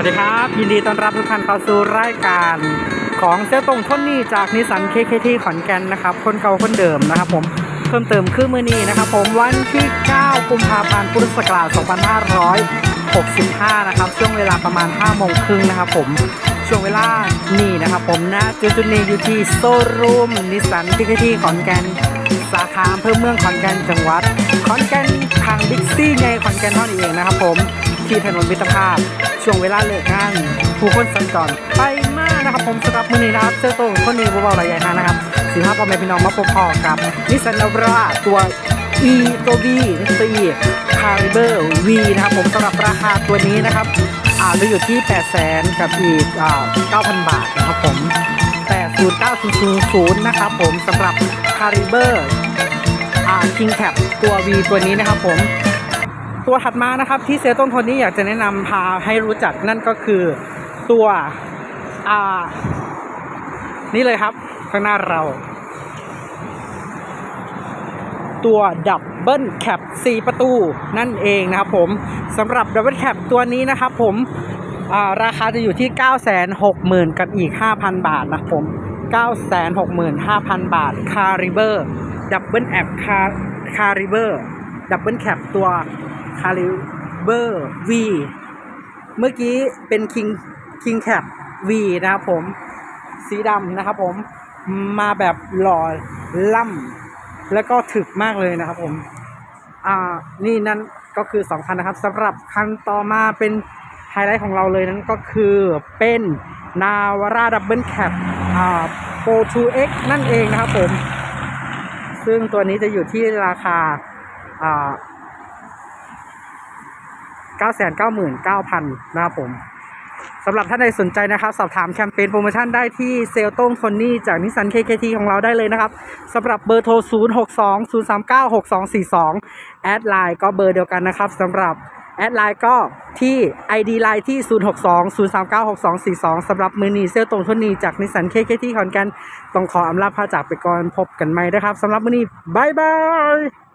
วัสดีครับ ยินดีต้อนรับทุกท่านเข้าสู่รายการของเซลตรงทนนี่จากนิสสันเคเคที่ขอนแก่นนะครับ คนเก่าคนเดิมนะครับผมเพิ่มเติมคือมือนี้นะครับผมวันที่ 9 กุมภาพันธ์พุทธศักราช 2565 นะครับ ช่วงเวลาประมาณ 5 โมงครึ่งนะครับผมช่วงเวลานี่นะครับผมนะจุดจุดนี้อยู่ที่โซรูมนิสสันเคเคทีขอนแก่นสาขาอำเภอเมืองขอนแก่นจังหวัด ขอนแก่นทางบิ๊กซี่ในขอนแก่นเท่านี้เองนะครับผม ที่ถนนมิตรภาพ ช่วงเวลาเลิกงานผู้คนสัญจรไปมากนะครับผมสำหรับมือนี้นะครับเสื้อตัวคนนี้เบาๆระยะทางนะครับสิบห้าพ่อแม่พี่น้องมาพบพอกับนิสสันนาราตัว E ตัว V นี่คือตัว E Caliber V นะครับผมสำหรับราคาตัวนี้นะครับอ่าจะอยู่ที่ 8 0 0 0 0 0กับอีกอ่า9,000 บาทนะครับผม80900นะครับผมสำหรับ Caliber อ่า King Cap ตัว V ตัวนี้นะครับผม ตัวถัดมานะครับที่เซลต้นทนนี้อยากจะแนะนำพาให้รู้จักนั่นก็คือตัวอ่านี่เลยครับ ข้างหน้าเรา ตัวดับเบิลแคป4ประตูนั่นเองนะครับผมสำหรับดับเบิลแคปตัวนี้นะครับผมาราคาจะอยู่ที่ 9 6 0 0 0 0 กับอีก 5,000 บาทนะครับผม 965,000 บาท คาริเบอร์ ดับเบิลแอปคาคาริเบอร์ ดับเบิลแคปตัว คาริเบอร์ V เมื่อกี้เป็นคิงคิงแคป V นะครับผม สีดำนะครับผมมาแบบหล่อล่ำแล้วก็ถึกมากเลยนะครับผม อ่า นี่นั่นก็คือสองคันนะครับสำหรับคันต่อมาเป็นไฮไลท์ของเราเลยนั่นก็คือเป็นนาวาร่าดับเบิลแคปอ่าโปร 2X นั่นเองนะครับผม ซึ่งตัวนี้จะอยู่ที่ราคาอ่า 999,000นะครับผมสำหรับท่านใดสนใจนะครับ สอบถามแคมเปญโปรโมชั่นได้ที่เซลต้งทนนี่จากนิสสัน KKT ของเราได้เลยนะครับสำหรับเบอร์โทร 0 6 2 0 3 9 6 2 4 2 แอดไลน์ก็เบอร์เดียวกันนะครับสำหรับแอดไลน์ก็ที่ ID ไลน์ที่ 0 6 2 0 3 9 6 2 4 2สำหรับมือนีเซลตรงทุนนีจากนิสสัน KKT ขอนแก่นต้องขออำลาพาจากไปก่อนพบกันใหม่นะครับสำหรับมือนีบายบาย